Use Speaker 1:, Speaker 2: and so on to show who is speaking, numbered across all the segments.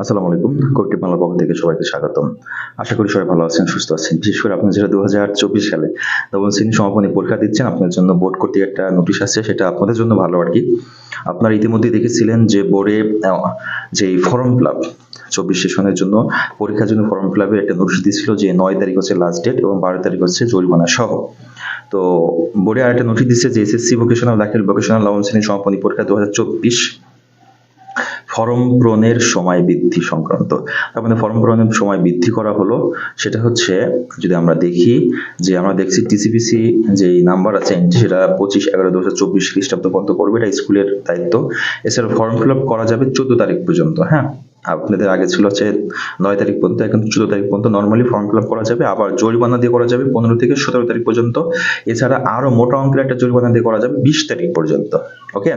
Speaker 1: আসসালামু আলাইকুম, কবিটি বাংলা পক্ষ থেকে সবাইকে স্বাগতম। আশা করি সবাই ভালো আছেন, সুস্থ আছেন। বিশেষ করে আপনি যেটা দু হাজার চব্বিশ সালে নবম শ্রেণি সমাপনী পরীক্ষা দিচ্ছেন, আপনার জন্য বোর্ড কর্তৃক একটা নোটিশ আসছে, সেটা আপনাদের জন্য ভালো আর কি। আপনারা ইতিমধ্যে দেখেছিলেন যে বোর্ডে যে ফর্ম ফিল আপ, চব্বিশ সেশনের জন্য পরীক্ষার জন্য ফর্ম ফিল আপের একটা নোটিশ দিয়েছিল যে নয় তারিখ হচ্ছে লাস্ট ডেট এবং বারো তারিখ হচ্ছে জরিমানা সহ। তো বোর্ডে আরেকটা নোটিশ দিচ্ছে যে এসএসসি ভোকেশনাল দাখিল ভোকেশনাল নবম শ্রেণি সমাপনী পরীক্ষা দু হাজার চব্বিশ ফর্ম পূরণের সময় বৃদ্ধি সংক্রান্ত। তার মানে ফর্ম পূরণের সময় বৃদ্ধি করা হলো, সেটা হচ্ছে যদি আমরা দেখি যে আমরা দেখছি টিসিপিসি যে নাম্বার আছে, সেটা পঁচিশ, এগারো দু হাজার চব্বিশ খ্রিস্টাব্দ পর্যন্ত করবে, এটা স্কুলের দায়িত্ব। এছাড়া ফর্ম ফিল আপ করা যাবে চোদ্দ তারিখ পর্যন্ত হ্যাঁ? আপনাদের আগে ছিল হচ্ছে নয় তারিখ পর্যন্ত, এখন চোদ্দ তারিখ পর্যন্ত নর্মালি ফর্ম ফিল করা যাবে, আবার জরিমানা দিয়ে করা যাবে পনেরো থেকে সতেরো তারিখ পর্যন্ত। এছাড়া আরও মোটা অঙ্কের একটা জরিমানা দিয়ে করা যাবে বিশ তারিখ পর্যন্ত ওকে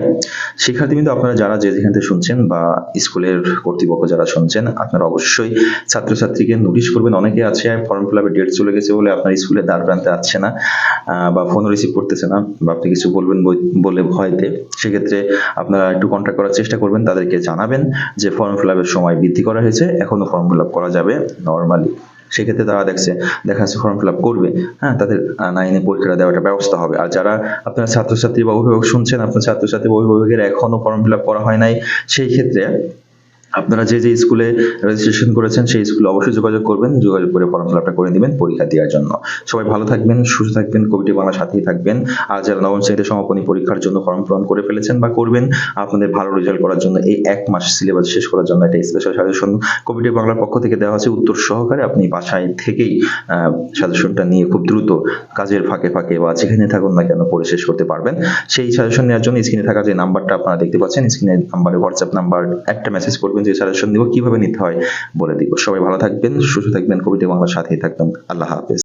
Speaker 1: শিক্ষার্থী কিন্তু আপনারা যারা যে যেখান থেকে শুনছেন বা স্কুলের কর্তৃপক্ষ যারা শুনছেন, আপনারা অবশ্যই ছাত্রছাত্রীকে নোটিশ করবেন। অনেকে আছে ফর্ম ফিল আপের ডেট চলে গেছে বলে আপনার স্কুলের দ্বার প্রান্তে আসছে না বা ফোন রিসিভ করতেছে না, বা আপনি কিছু বলবেন বলে ভয়তে, সেক্ষেত্রে আপনারা একটু কন্ট্যাক্ট করার চেষ্টা করবেন, তাদেরকে জানাবেন যে ফর্ম ফিল আপের সময় বৃদ্ধি করা হয়েছে, এখনও ফর্ম ফিল আপ করা যাবে নর্মালি সেক্ষেত্রে তারা দেখছে, দেখা যাচ্ছে ফর্ম ফিল আপ করবে হ্যাঁ তাদের নাইনে পরীক্ষাটা দেওয়াটা ব্যবস্থা হবে। আর যারা আপনার ছাত্রছাত্রী বা অভিভাবক শুনছেন, আপনার ছাত্রছাত্রী বা অভিভাবকের এখনও ফর্ম ফিল আপ করা হয় নাই, সেই ক্ষেত্রে আপনারা যে যে স্কুলে রেজিস্ট্রেশন করেছেন, সেই স্কুলে অবশ্যই যোগাযোগ করবেন, যোগাযোগ করে ফর্ম ফিল আপটা করে দিবেন পরীক্ষা দেওয়ার জন্য। সবাই ভালো থাকবেন, সুস্থ থাকবেন, কবিটি বাংলার সাথেই থাকবেন। আর যারা নবম শ্রেণীতে সমাপনী পরীক্ষার জন্য ফর্ম পূরণ করে ফেলেছেন বা করবেন, আপনাদের ভালো রেজাল্ট করার জন্য এই এক মাস সিলেবাস শেষ করার জন্য একটা স্পেশাল সাজেশন কবিটি বাংলার পক্ষ থেকে দেওয়া হচ্ছে উত্তর সহকারে আপনি বাসায় থেকেই সাজেশনটা নিয়ে খুব দ্রুত কাজের ফাঁকে ফাঁকে বা যেখানে থাকুন না কেন পড়ে শেষ করতে পারবেন। সেই সাজেশন নেওয়ার জন্য স্ক্রিনে থাকা যে নাম্বারটা আপনারা দেখতে পাচ্ছেন স্ক্রিনে নাম্বারে হোয়াটসঅ্যাপ নাম্বার একটা মেসেজ করবেন যে সাজেশন দিব, কীভাবে নিতে হয় বলে দিব। সবাই ভালো থাকবেন, সুস্থ থাকবেন কবিটি বাংলার সাথেই থাকবেন। আল্লাহ হাফেজ।